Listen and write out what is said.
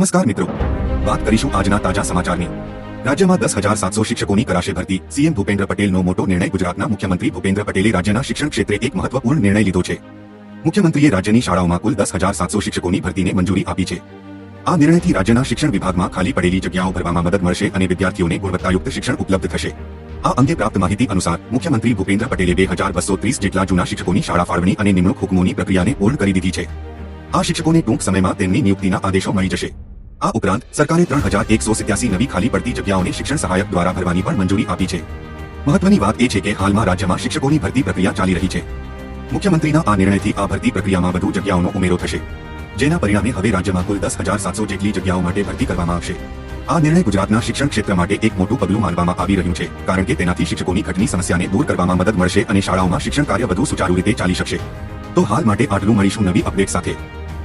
નમસ્કાર મિત્રો. વાત કરીશું આજના તાજા સમાચારની. રાજ્યમાં દસ હજાર સાતસો શિક્ષકોની કરાશે ભરતી. સીએમ ભૂપેન્દ્ર પટેલનો મોટો નિર્ણય ગુજરાતના મુખ્યમંત્રી ભૂપેન્દ્ર પટેલે રાજ્યના શિક્ષણ ક્ષેત્રે એક મહત્વપૂર્ણ નિર્ણય લીધો છે. મુખ્યમંત્રીએ રાજ્યની શાળાઓમાં કુલ દસ હજાર સાતસો શિક્ષકોની ભરતીને મંજૂરી આપી છે. આ નિર્ણયથી રાજ્યના શિક્ષણ વિભાગમાં ખાલી પડેલી જગ્યાઓ ભરવામાં મદદ મળશે અને વિદ્યાર્થીઓને ગુણવત્તાયુક્ત શિક્ષણ ઉપલબ્ધ થશે. આ અંગે પ્રાપ્ત માહિતી અનુસાર મુખ્યમંત્રી ભૂપેન્દ્ર પટેલે બે હજાર બસો ત્રીસ જેટલા જૂના શિક્ષકોની શાળા ફાળવણી અને નિમણૂક હુકમોની પ્રક્રિયાને પૂર્ણ કરી દીધી છે. આ શિક્ષકોને ટૂંક સમયમાં તેમની નિયુક્તિના આદેશો મળી જશે. આ ઉપરાંત, સરકારે ત્રણ હજાર એકસો સિત્યાસી નવી ખાલી પડતી જગ્યાઓને શિક્ષણ સહાયક દ્વારા ભરવાની પણ મંજૂરી આપી છે. મહત્વની વાત એ છે કે હાલમાં રાજ્યમાં શિક્ષકોની ભરતી પ્રક્રિયા ચાલી રહી છે. મુખ્યમંત્રીના આ નિર્ણયથી આ ભરતી પ્રક્રિયામાં વધુ જગ્યાઓનો ઉમેરો થશે. જેના પરિણામે હવે રાજ્યમાં કુલ દસ હજાર સાતસો જેટલી જગ્યાઓ માટે ભરતી કરવામાં આવશે. આ નિર્ણય ગુજરાતના શિક્ષણ ક્ષેત્ર માટે એક મોટું પગલું માનવામાં આવી રહ્યું છે, કારણ કે તેનાથી શિક્ષકોની ઘટની સમસ્યાને દૂર કરવામાં મદદ મળશે અને શાળાઓમાં શિક્ષણ કાર્ય વધુ સુચારુ રીતે ચાલી શકશે. તો હાલ માટે આટલું મળીશું નવી અપડેટ સાથે.